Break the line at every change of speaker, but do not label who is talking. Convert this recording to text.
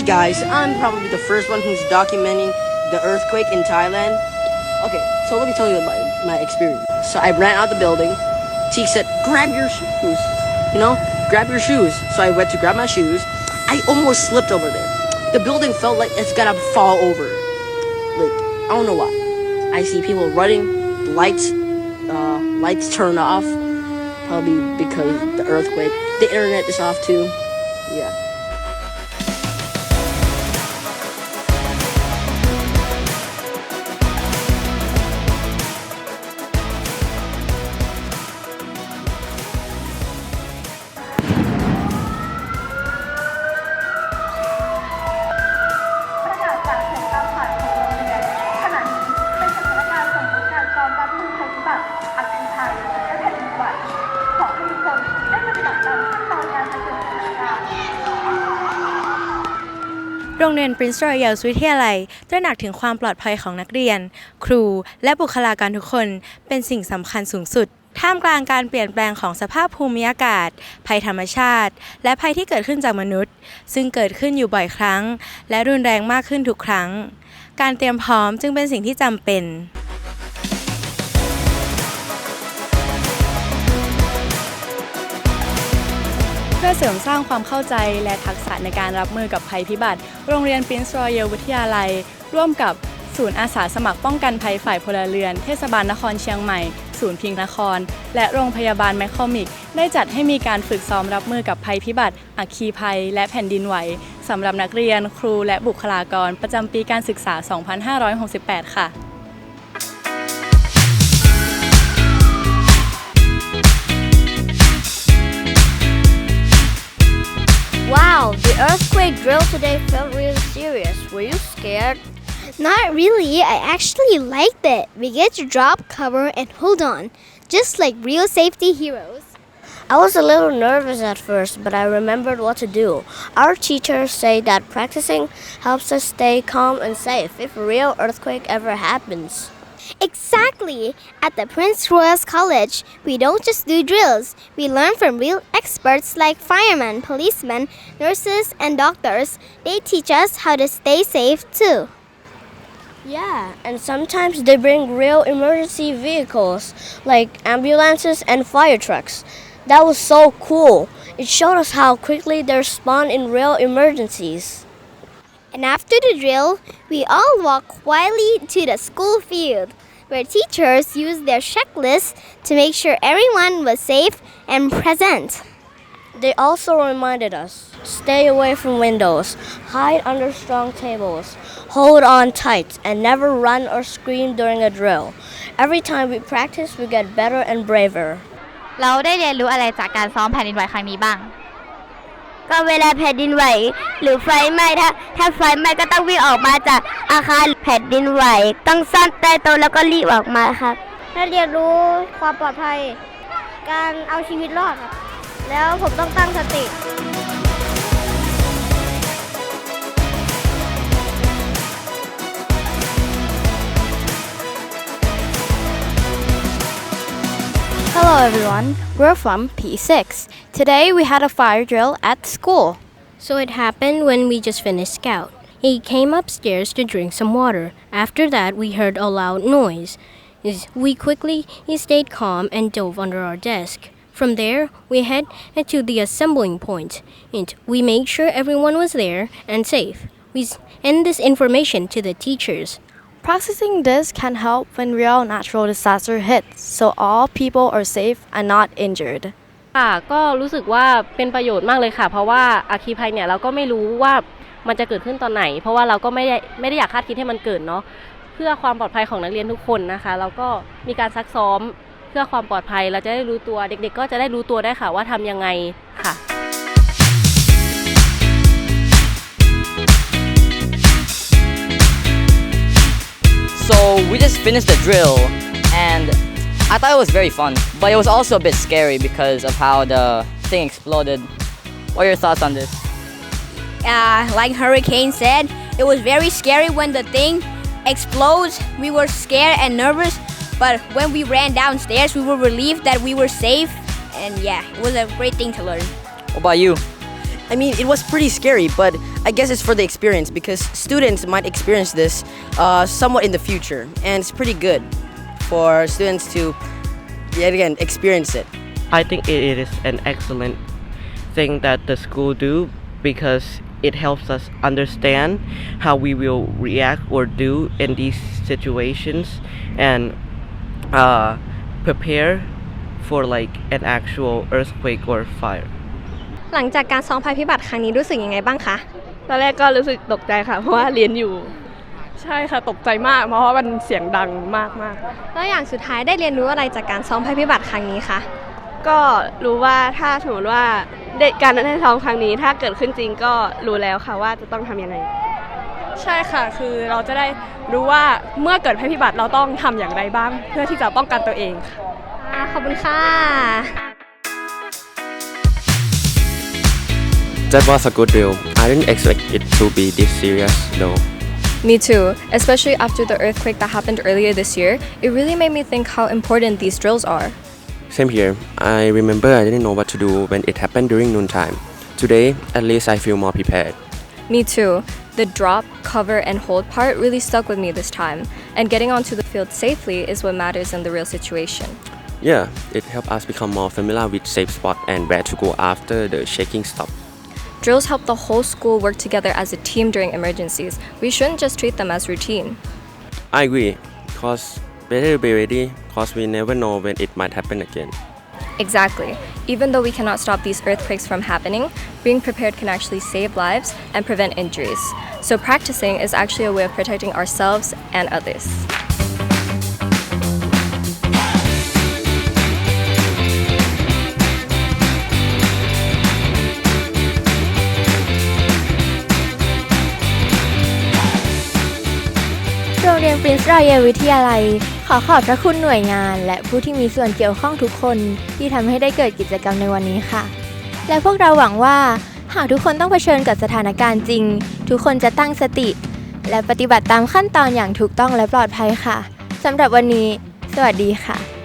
Hey guys, I'm probably the first one who's documenting the earthquake in Thailand. Okay, so let me tell you my, my experience. So I ran out the building. T said, grab your shoes. You know, grab your shoes. So I went to grab my shoes. I almost slipped over there. The building felt like it's gonna fall over. Like, I don't know why. I see people running, lights, uh, lights turn off. Probably because the earthquake. The internet is off too. Yeah.
โรงเรียน
Prince Royal วิทยาลัยตระหนักถึงความปลอดภัยของนักเรียน ครู และบุคลากรทุกคนเป็นสิ่งสำคัญสูงสุด ท่ามกลางการเปลี่ยนแปลงของสภาพภูมิอากาศ ภัยธรรมชาติ และภัยที่เกิดขึ้นจากมนุษย์ ซึ่งเกิดขึ้นอยู่บ่อยครั้ง และรุนแรงมากขึ้นทุกครั้ง การเตรียมพร้อมจึงเป็นสิ่งที่จำเป็น
เพื่อเสริมสร้างความเข้าใจและทักษะในการรับมือกับภัยพิบัติ โรงเรียน Prince Royal วิทยาลัย ร่วมกับศูนย์อาสาสมัครป้องกันภัยฝ่ายพลเรือน เทศบาลนครเชียงใหม่ ศูนย์พิงคนคร และโรงพยาบาลแมคคอมิก ได้จัดให้มีการฝึกซ้อมรับมือกับภัยพิบัติ อัคคีภัย และแผ่นดินไหวสำหรับนักเรียน ครูและบุคลากร ประจำปีการศึกษา 2568 ค่ะ
Wow, the earthquake drill today felt really serious. Were you scared?
Not really. I actually liked it. We get to drop, cover, and hold on, just like real safety heroes.
I was a little nervous at first, but I remembered what to do. Our teachers say that practicing helps us stay calm and safe if a real earthquake ever happens.
Exactly. At the Prince Royal College, we don't just do drills. We learn from real experts like firemen, policemen, nurses, and doctors. They teach us how to stay safe too.
Yeah, and sometimes they bring real emergency vehicles like ambulances and fire trucks. That was so cool. It showed us how quickly they respond in real emergencies
And after the drill, we all walk quietly to the school field, where teachers used their checklists to make sure everyone was safe and present.
They also reminded us stay away from windows, hide under strong tables, hold on tight, and never run or scream during a drill. Every time we practice, we get better and braver.
เราได้เรียนรู้อะไรจากการซ้อมแผ่นดินไหวครั้งนี้บ้าง
ก็เวลาแผ่นดินไหว หรือไฟไหม้ถ้า ถ้าไฟไหม้ก็ต้องวิ่งออกมาจากอาคารแผ่นดินไหว ต้องซ่อนใต้โต๊ะแล้วก็รีบออกมาครับได้เรียนรู้ความปลอดภัย การเอาชีวิตรอดครับแล้วผมต้องตั้งสติ
Hello everyone, we're from P6. Today we had a fire drill at school.
So it happened when we just finished scout. He came upstairs to drink some water. After that, we heard a loud noise. We quickly he stayed calm and dove under our desk. From there, we head to the assembling point, and we made sure everyone was there and safe. We send this information to the teachers.
Practicing this can help when real natural disaster hits, so all people are safe and not injured.
ค่ะก็รู้สึกว่าเป็นประโยชน์มากเลยค่ะ เพราะว่าอาคีภัยเนี่ยเราก็ไม่รู้ว่ามันจะเกิดขึ้นตอนไหน เพราะว่าเราก็ไม่ได้ไม่ได้อยากคาดคิดให้มันเกิดเนาะเพื่อความปลอดภัยของนักเรียนทุกคนนะคะ เราก็มีการซักซ้อมเพื่อความปลอดภัยเราจะได้รู้ตัวเด็ก ๆ ก็จะได้รู้ตัวได้ค่ะว่าทำยังไงค่ะ
So we just finished the drill, and I thought it was very fun, but it was also a bit scary because of how the thing exploded. What are your thoughts on this?
uh, like Hurricane said, it was very scary when the thing explodes. We were scared and nervous, but when we ran downstairs, we were relieved that we were safe. And yeah, it was a great thing to learn.
What about you? I mean, it was pretty scary, but I guess it's for the experience because students might experience this uh, somewhat in the future, and it's pretty good for students to, yet again, experience it.
I think it is an excellent thing that the school do because it helps us understand how we will react or do in these situations and uh, prepare for like an actual earthquake or fire.
หลังจากการซ้อมภัยพิบัติครั้งนี้รู้สึกยังไงบ้างคะ
ตอนแรกก็รู้สึกตกใจค่ะ เพราะว่าเรียนอยู่ ใช่ค่ะตกใจมาก เพราะว่ามันเสียงดังมากมาก
แล้วอย่างสุดท้ายได้เรียนรู้อะไรจากการซ้อมภัยพิบัติครั้งนี้คะ
ก็รู้ว่าถ้าสมมติว่าเด็กการได้ซ้อมครั้งนี้ ถ้าเกิดขึ้นจริงก็รู้แล้วค่ะว่าจะต้องทำยังไง ใช่ค่ะ คือเราจะได้รู้ว่าเมื่อเกิดภัยพิบัติเราต้องทำอย่างไรบ้าง เพื่อที่จะป้องกันตัวเองค่ะ
อ่าขอบคุณค่ะ
That was a good drill. I didn't expect it to be this serious though.
Me too, especially after the earthquake that happened earlier this year. It really made me think how important these drills are.
Same here. I remember I didn't know what to do when it happened during noontime. Today, at least I feel more prepared.
Me too. The drop, cover, and hold part really stuck with me this time, and getting onto the field safely is what matters in the real situation.
Yeah, it helped us become more familiar with safe spot and where to go after the shaking stopped.
Drills help the whole school work together as a team during emergencies. We shouldn't just treat them as routine.
I agree, cause better be ready, cause we never know when it might happen again.
Exactly. Even though we cannot stop these earthquakes from happening, being prepared can actually save lives and prevent injuries. So, practicing is actually a way of protecting ourselves and others.
ปรินซ์รอยัลวิทยาลัย ขอขอบพระคุณหน่วยงาน และผู้ที่มีส่วนเกี่ยวข้องทุกคนที่ทำให้ได้เกิดกิจกรรมในวันนี้ค่ะ และพวกเราหวังว่า หากทุกคนต้องเผชิญกับสถานการณ์จริง ทุกคนจะตั้งสติ และปฏิบัติตามขั้นตอนอย่างถูกต้องและปลอดภัยค่ะสำหรับวันนี้ สวัสดีค่ะ